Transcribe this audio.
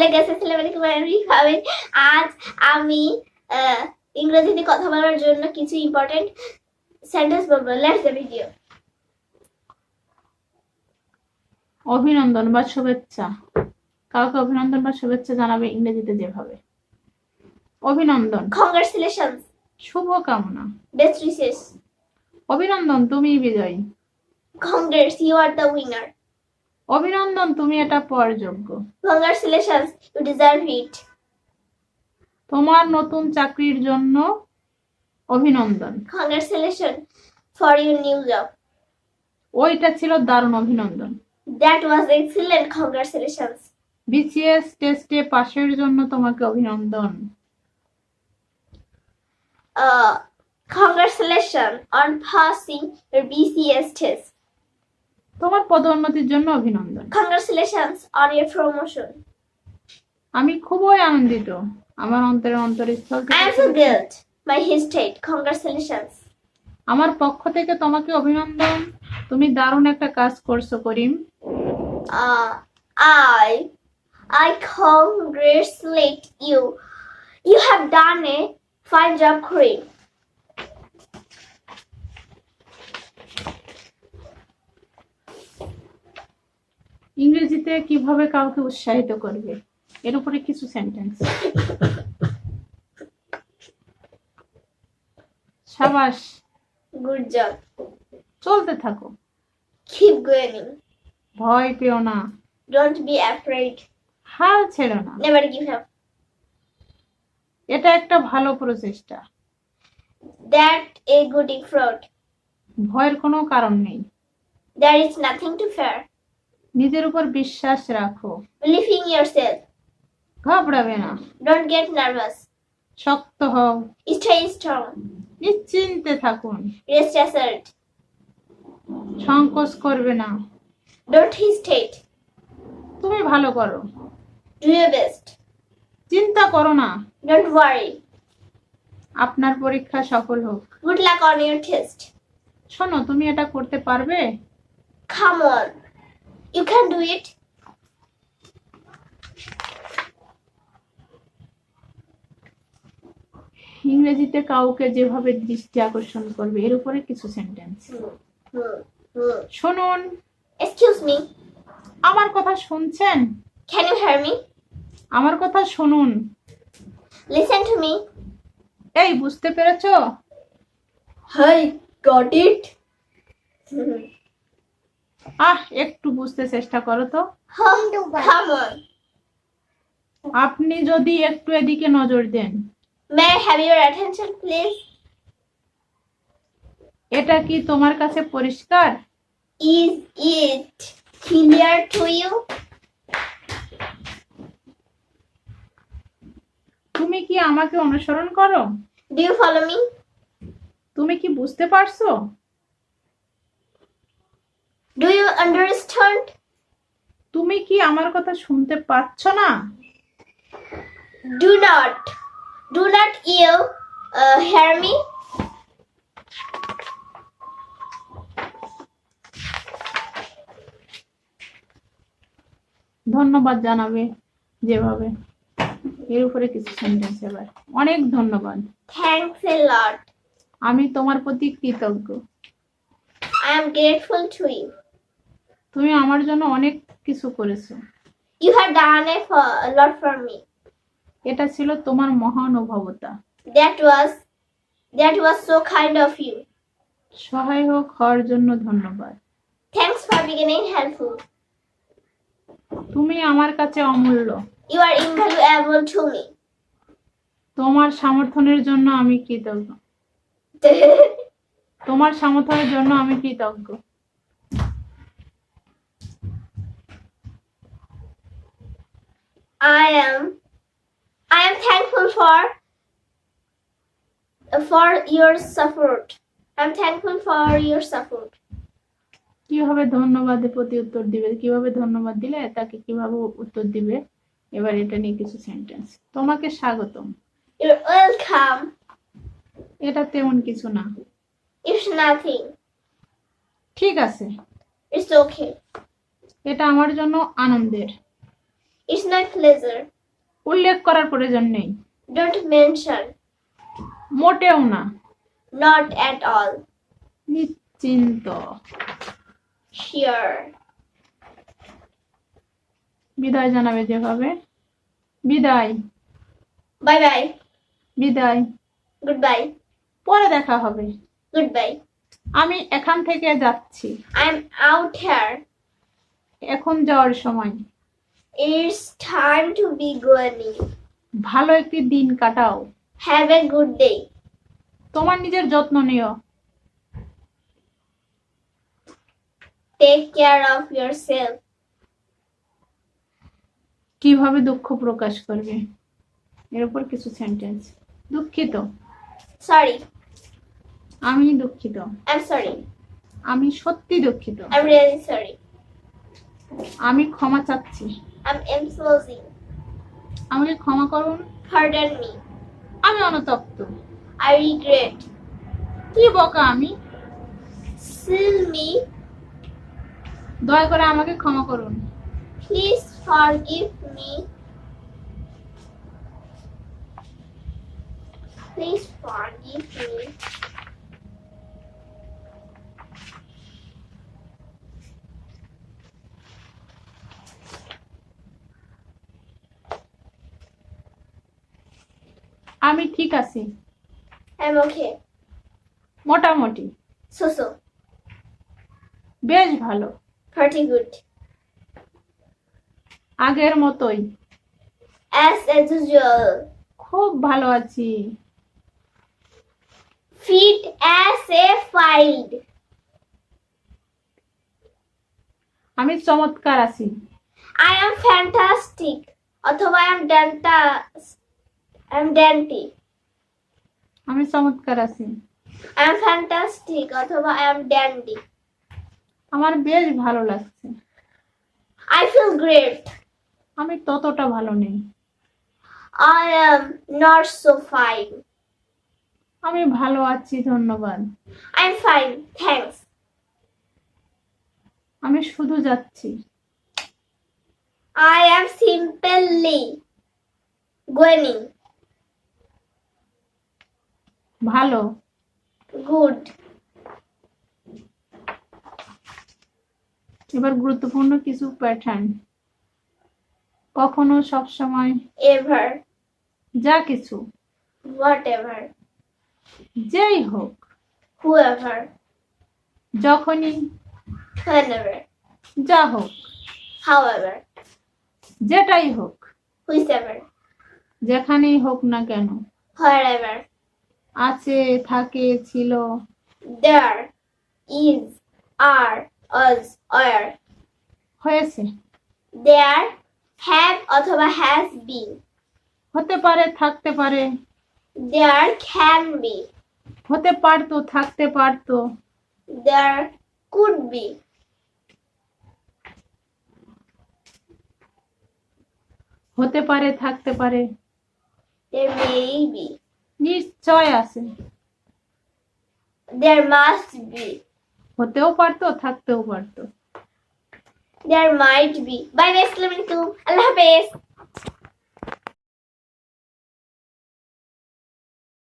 Hello guys আসসালামু আলাইকুম আমি ভাবেন আজ আমি ইংরেজিতে কথা বলার জন্য কিছু ইম্পর্টেন্ট সেন্টেন্স বলব। লেটস দ্য ভিডিও অভিনন্দন বা শুভেচ্ছা। কাউকে অভিনন্দন বা শুভেচ্ছা জানাবে ইংরেজিতে যেভাবে। অভিনন্দন। কংগ্রাচুলেশনস শুভ কামনা বেস্ট উইশেস অভিনন্দন তুমি বিজয়ী। Congrats you are the winner অভিনন্দন তুমি এটা পাওয়ার যোগ্য। কংগ্রাচুলেশনস ইউ ডিজার্ভ ইট তোমার নতুন চাকরির জন্য অভিনন্দন। Congratulation for your new job ওইটা ছিল দারুণ অভিনন্দন। That was excellent congratulations BCS টেস্টে পাশের জন্য তোমাকে অভিনন্দন। Congratulations on passing your BCS test. তোমার পদোন্নতির জন্য অভিনন্দন। কংগ্রেচুলেশনস অন ইয়োর প্রমোশন আমি খুবই আনন্দিত আমার অন্তরে অন্তরস্থল থেকে। I am so glad my heartiest congratulations আমার পক্ষ থেকে তোমাকে অভিনন্দন। তুমি দারুণ একটা কাজ করছ Karim. I I congratulate you you have done a fine job Karim দিতে কীভাবে কাউকে উৎসাহিত করবে? এর উপরে কিছু সেন্টেন্স সাবাস। Good job. চলতে থাকো। কিপ গোয়িং ভয় পেও না। ডোন্ট বি অ্যাফ্রেড হাল ছেড়ো না। নেভার গিভ আপ এটা একটা ভালো প্রচেষ্টা। দ্যাট এ গুড ইফ্রট ভয়ের কোনো কারণ নেই। There is nothing to fear নিজের উপর বিশ্বাস রাখো। বিলিভিং ইয়োরসেলফ ঘাবড়াবে না। ডোন্ট গেট নার্ভাস শক্ত হও। স্টে স্ট্রং নিশ্চিন্তে থাকুন। রেস্ট অ্যাসার্ট সংকোচ করবে না। ডোন্ট হেজিটেট তুমি ভালো করো। ডু ইয়োর বেস্ট চিন্তা করো না। ডোন্ট ওয়ারি আপনার পরীক্ষা সফল হোক। Good luck on your test শোনো তুমি এটা করতে পারবে? Khaman You can do it. ইংরেজিতে কাউকে যেভাবে দৃষ্টি আকর্ষণ করবে এর উপরে কিছু সেন্টেন্স. শুনুন Excuse me. আমার কথা শুনছেন Can you hear me? আমার কথা শুনুন Listen to me. এই বুঝতে পেরেছ হাই got it? আহ একটু বুঝতে চেষ্টা করো তো। আপনি যদি একটু এদিকে নজর দেন? এটা কি তোমার কাছে পরিষ্কার? Is it clear to you? তুমি কি আমাকে অনুসরণ করো? Do you follow me? তুমি কি বুঝতে পারছ? Do you understand? তুমি কি আমার কথা শুনতে পাচ্ছ না Do not. Do not you uh, hear me? ধন্যবাদ জানাবে যেভাবে এর উপরে কিছু সেন্টেন্স এবার অনেক ধন্যবাদ Thanks a lot. আমি তোমার প্রতি কৃতজ্ঞ I am grateful to you. তুমি আমার জন্য অনেক কিছু করেছ You have done a, lot for me. এটা ছিল তোমার মহানুভবতা That was that was so kind of you. সহায়ক হওয়ার জন্য ধন্যবাদ Thanks for being helpful. তুমি আমার কাছে অমূল্য You are invaluable to me. তোমার সমর্থনের জন্য আমি কৃতজ্ঞ তোমার সমর্থনের জন্য আমি কৃতজ্ঞ I am I am thankful for for your support. I'm thankful for your support. কীভাবে ধন্যবাদের প্রতি উত্তর দিবে কীভাবে ধন্যবাদ দিলে তাকে কীভাবে উত্তর দিবে এবার এটা নিয়ে কিছু সেন্টেন্স তোমাকে স্বাগতম You're welcome. এটা তেমন কিছু না ইটস নাথিং ঠিক আছে। ইটস ওকে এটা আমার জন্য আনন্দের। ইটস নাই প্লেজার উল্লেখ করার প্রয়োজন নেই। ডোন্ট মেনশন মোটেও না। নট অ্যাট অল নিশ্চিন্ত। শিওর বিদায় জানাবে যেভাবে। বিদায়। বাই বাই বিদায়। গুড বাই পরে দেখা হবে। Goodbye. আমি এখান থেকে যাচ্ছি আই এম আউট here. এখন যাওয়ার সময় It's time to B going. ভালো একটি দিন কাটাও হ্যাভ এ গুড ডে তোমার নিজের যত্ন নিও Take care of yourself. কীভাবে দুঃখ প্রকাশ করবে এর উপর কিছু সেন্টেন্স দুঃখিত Sorry. আমি দুঃখিত। আমি সত্যি দুঃখিত। আমি ক্ষমা চাচ্ছি। আমাকে ক্ষমা করুন। পার্ডন মি আমি অনতপ্ত। আই রিগ্রেট কি বকা আমি? দয়া করে আমাকে ক্ষমা করুন। Please forgive me please forgive me আমি ঠিক আছি। মোটামুটি। বেশ ভালো। আগের মতোই। অ্যাস খুব ভালো আছি। এ ফাইল্ড আমি চমৎকার আছি। আই অ্যাম ফ্যান্টাস্টিক অথবা I am fantastic I am dandy. আমি চমৎকার আছি I am fantastic. অথবা I am dandy. আমার বেশ ভালো লাগছে I feel great. আমি ততটা ভালো নেই I am not so fine. আমি ভালো আছি ধন্যবাদ I'm fine. Thanks. আমি শুধু যাচ্ছি I am simply going. ভালো গুড এবার গুরুত্বপূর্ণ কিছু প্যাটার্ন কখনো সব সময় Ever. যা কিছু হোয়াট এভার যেই হোক Whoever. যখনই. যা হোক However. যেটাই হোক Whichever. যেখানেই হোক না কেন Wherever. আছে থাকে ছিল। There is R was were হয়েছে। দেয়ার হ্যাভ অথবা হ্যাজ বি হতে পারে থাকতে পারে। দেয়ার ক্যান বি হতে পারতো থাকতে পারতো। দেয়ার কুড বি হতে পারে থাকতে পারে। দেয়ার মে বি নিশ্চয় আছে There must be. হতেও পারতো থাকতেও পারতো There might be. Bye bye. Assalamualaikum. Allah Hafiz.